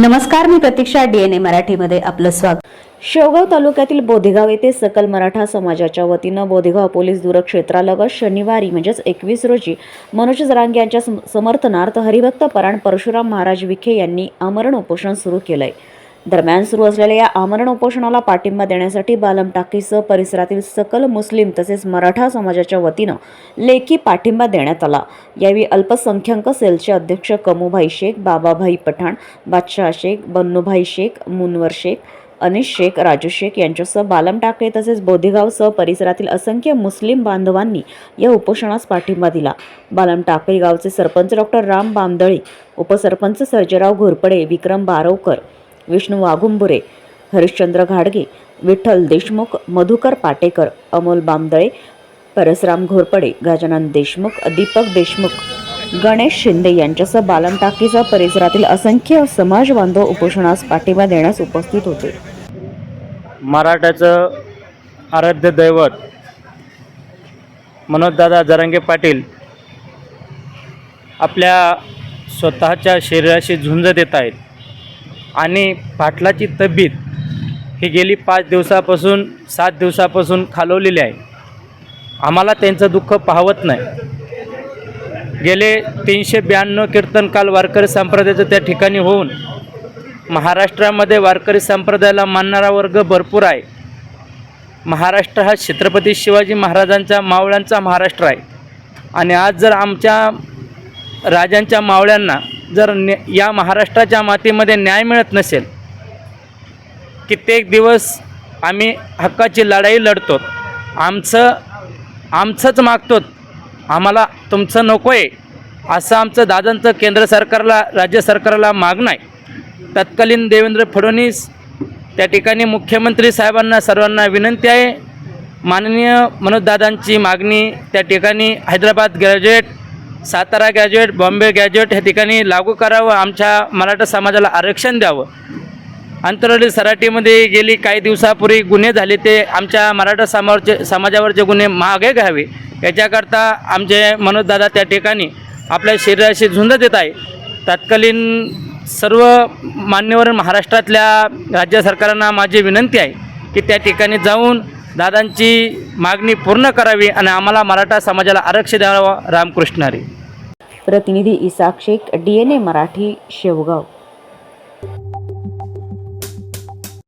नमस्कार मी प्रतीक्षा डीएनए मराठीमध्ये आपलं स्वागत. शेवगाव तालुक्यातील बोधेगाव येथे सकल मराठा समाजाच्या वतीनं बोधेगाव पोलीस दूरक्षेत्रालगत शनिवारी म्हणजेच एकवीस रोजी मनोज जरांगे यांच्या समर्थनार्थ हरिभक्त पराण परशुराम महाराज विखे यांनी आमरण उपोषण सुरू केलंय. दरम्यान सुरू असलेल्या या आमरण उपोषणाला पाठिंबा देण्यासाठी बालम टाकीसह परिसरातील सकल मुस्लिम तसेच मराठा समाजाच्या वतीनं लेखी पाठिंबा देण्यात आला. यावेळी अल्पसंख्याक सेलचे अध्यक्ष कमूभाई शेख बाबाभाई पठाण बादशाह शेख बन्नूभाई शेख मुनवर शेख अनिश शेख राजू शेख यांच्यासह बालम टाकळे तसेच बोधेगावसह परिसरातील असंख्य मुस्लिम बांधवांनी या उपोषणास पाठिंबा दिला. बालम टाकळी गावचे सरपंच डॉक्टर राम बामदळे उपसरपंच सर्जेराव घोरपडे विक्रम बारवकर विष्णू वाघुंबुरे हरिश्चंद्र घाडगे विठ्ठल देशमुख मधुकर पाटेकर अमोल बामदळे परसराम घोरपडे गजानन देशमुख दीपक देशमुख गणेश शिंदे यांच्यासह बालम टाकीचा परिसरातील असंख्य समाज बांधव उपोषणास पाठिंबा देण्यास उपस्थित होते. मराठाचं आराध्य दैवत मनोजदादा जरांगे पाटील आपल्या स्वतःच्या शरीराशी झुंज देत आहेत. आणि पाटलाची तब्येत ही गेली पाच दिवसापासून सात दिवसापासून खालवलेली आहे. आम्हाला त्यांचं दुःख पाहवत नाही. गेले तीनशे ब्याण्णव कीर्तनकाल वारकरी संप्रदायाचं त्या ठिकाणी होऊन महाराष्ट्रामध्ये वारकरी संप्रदायाला मानणारा वर्ग भरपूर आहे. महाराष्ट्र हा छत्रपती शिवाजी महाराजांच्या मावळ्यांचा महाराष्ट्र आहे. आणि आज जर आमच्या राजांच्या मावळ्यांना जर न्या या महाराष्ट्राच्या मातीमध्ये न्याय मिळत नसेल कित्येक दिवस आम्ही हक्काची लढाई लढतो आमचं आमचंच मागतो आम्हाला तुमचं नको आहे असं आमचं दादांचं केंद्र सरकारला राज्य सरकारला मागणं आहे तत्कालीन देवेंद्र फडणवीस त्या ठिकाणी मुख्यमंत्री साहेबांना सर्वांना विनंती आहे. माननीय मनोजदादांची मागणी त्या ठिकाणी Hyderabad graduate Satara graduate Bombay graduate ह्या ठिकाणी लागू करावं आमच्या मराठा समाजाला आरक्षण द्यावं. अंतराळी सराटीमध्ये गेली काही दिवसापूर्वी गुन्हे झाले ते आमच्या मराठा समाजचे समाजावरचे गुन्हे मागे घ्यावे. याच्याकरता आमचे मनोजदादा त्या ठिकाणी आपल्या शरीराशी झुंज देत आहे. तत्कालीन सर्व मान्यवर महाराष्ट्रातल्या राज्य सरकारांना माझी विनंती आहे की त्या ठिकाणी जाऊन दादांची मागणी पूर्ण करावी आणि आम्हाला मराठा समाजाला आरक्षण द्यावं रामकृष्ण हरी. प्रतिनिधी इसाक शेख ए मराठी शेवगाव.